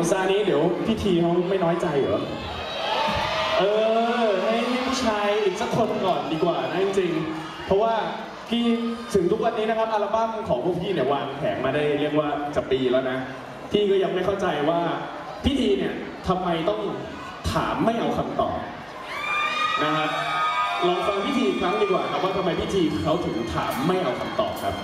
ของซานี้เดี๋ยวพี่ทีเขาไม่น้อยใจเหรอ เออ ให้ให้ผู้ชายอีกสักคนก่อนดีกว่านะจริงๆ เพราะว่าพี่ถึงทุกวันนี้นะครับอัลบั้มของพวกพี่เนี่ยวางแผงมาได้เรียกว่าจะปีแล้วนะพี่ก็ยังไม่เข้าใจว่าพี่ทีเนี่ยทำไมต้องถามไม่เอาคำตอบนะครับลองฟังพี่ทีอีกครั้งดีกว่าครับว่าทำไมพี่ทีเขาถึงถามไม่เอาคำตอบครับ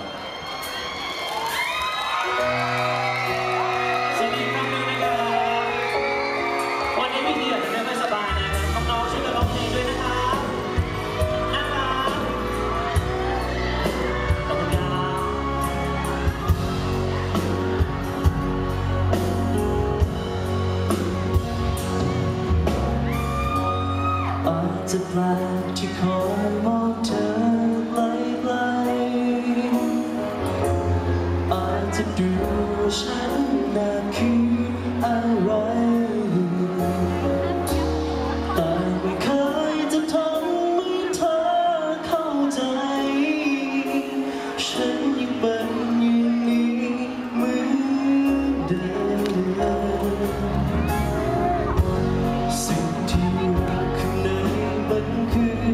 จะแปลกที่คอยมองเธอไกลๆอาจจะดูฉันน่าคิดอะไรแต่ไม่เคยจะทำให้เธอเข้าใจ ฉันยังเป็น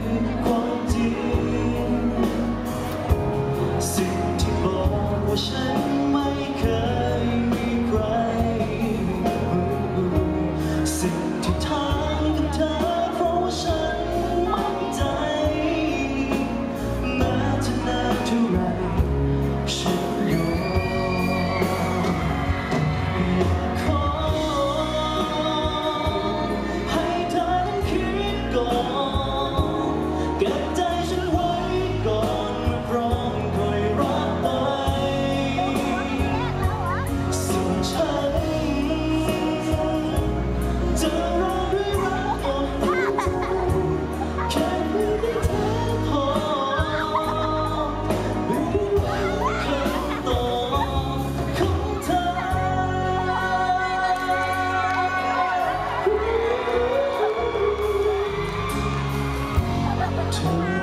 คือ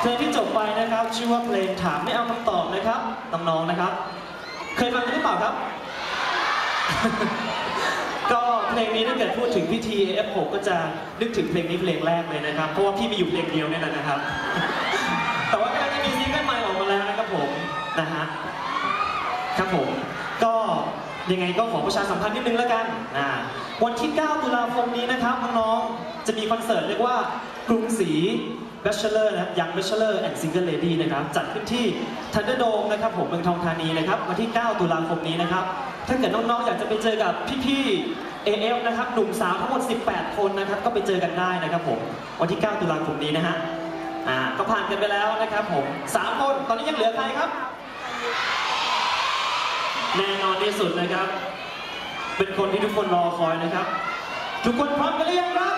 เพลงที่จบไปนะครับ ชื่อว่าเพลงถามไม่เอาคำตอบนะครับน้องๆนะครับ เคยฟังกันหรือเปล่าครับ ก็เพลงนี้ถ้าเกิดพูดถึงพิธี F6 ก็จะนึกถึงเพลงนี้เพลงแรกเลยนะครับ เพราะว่าพี่มีอยู่เพลงเดียวเนี่ยนะครับ แต่ว่ากำลังจะมีซิงเกิลใหม่ออกมาแล้วนะครับผมนะฮะครับผมก็ยังไงก็ขอประชาสัมพันธ์นิดนึงแล้วกันอ่าวันที่ 9 ตุลาคมนี้นะครับน้องๆจะมีคอนเสิร์ตเรียกว่ากรุงศรี Bachelor นะครับยัง Bachelor and Single Lady นะครับ จัดขึ้นที่ Thunderdome นะครับผมเมืองทองธานีนะครับ วันที่ 9 ตุลาคมนี้นะครับ ถ้าเกิดน้องๆ อยากจะไปเจอกับพี่ๆ AF นะครับ หนุ่มสาวทั้งหมด 18 คนนะครับ ก็ไปเจอกันได้นะครับผม วันที่ 9 ตุลาคมนี้นะฮะ อ่า ก็ผ่านกันไปแล้วนะครับผม 3 คน ตอนนี้ยังเหลือใครครับ แน่นอนที่สุดนะครับ เป็นคนที่ทุกคนรอคอยนะครับ ทุกคนพร้อมกันหรือยังครับ